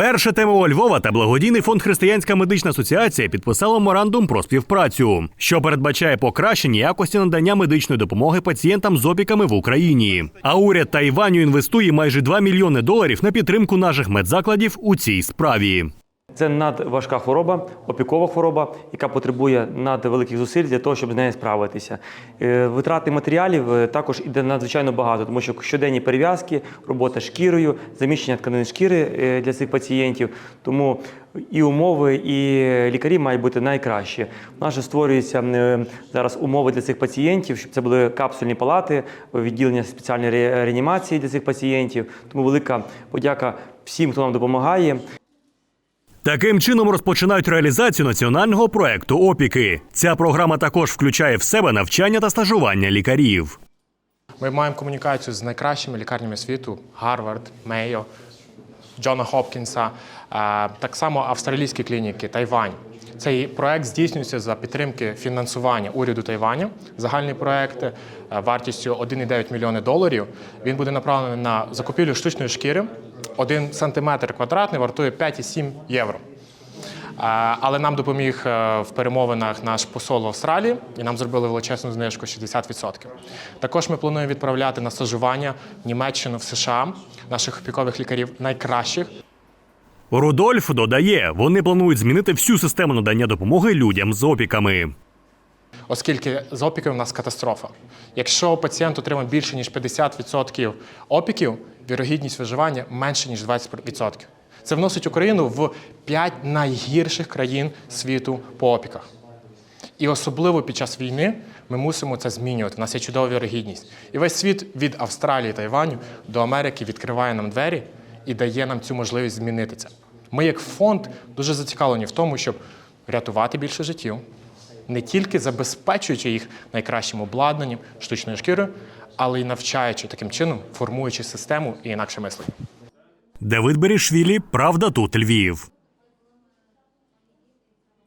Перше ТМО Львова та благодійний фонд Християнська медична асоціація підписали меморандум про співпрацю, що передбачає покращення якості надання медичної допомоги пацієнтам з опіками в Україні. А уряд Тайваню інвестує майже 2 мільйони доларів на підтримку наших медзакладів у цій справі. Це надважка хвороба, опікова хвороба, яка потребує надвеликих зусиль для того, щоб з нею справитися. Е, Витрати матеріалів е, також іде надзвичайно багато, тому що щоденні перев'язки, робота шкірою, заміщення тканин шкіри е, для цих пацієнтів. Тому і умови, і лікарі мають бути найкращі. У нас же створюються зараз умови для цих пацієнтів, щоб це були капсульні палати, відділення спеціальної ре- реанімації для цих пацієнтів. Тому велика подяка всім, хто нам допомагає. Таким чином розпочинають реалізацію національного проекту опіки. Ця програма також включає в себе навчання та стажування лікарів. Ми маємо комунікацію з найкращими лікарнями світу: Гарвард, Мейо, Джона Хопкінса, е, так само австралійські клініки, Тайвань. Цей проект здійснюється за підтримки фінансування уряду Тайваню. Загальний проект е, вартістю 1,9 мільйони доларів. Він буде направлений на закупівлю штучної шкіри. Один сантиметр квадратний вартує 5,7 євро. Е, Але нам допоміг е, в перемовинах наш посол в Австралії, і нам зробили величезну знижку 60%. Також ми плануємо відправляти на стажування в Німеччину в США наших опікових лікарів найкращих. Рудольф додає, вони планують змінити всю систему надання допомоги людям з опіками. Оскільки з опіками у нас катастрофа. Якщо пацієнт отримав більше ніж 50% опіків, вірогідність виживання менше ніж 20%. Це вносить Україну в 5 найгірших країн світу по опіках. І особливо під час війни ми мусимо це змінювати. У нас є чудова вірогідність. І весь світ від Австралії та Іваню до Америки відкриває нам двері і дає нам цю можливість змінити це. Ми, як фонд, дуже зацікавлені в тому, щоб рятувати більше життів, не тільки забезпечуючи їх найкращим обладнанням, штучною шкірою, але й навчаючи таким чином, формуючи систему і інакше мислення. Давид Берішвілі, Правда тут Львів.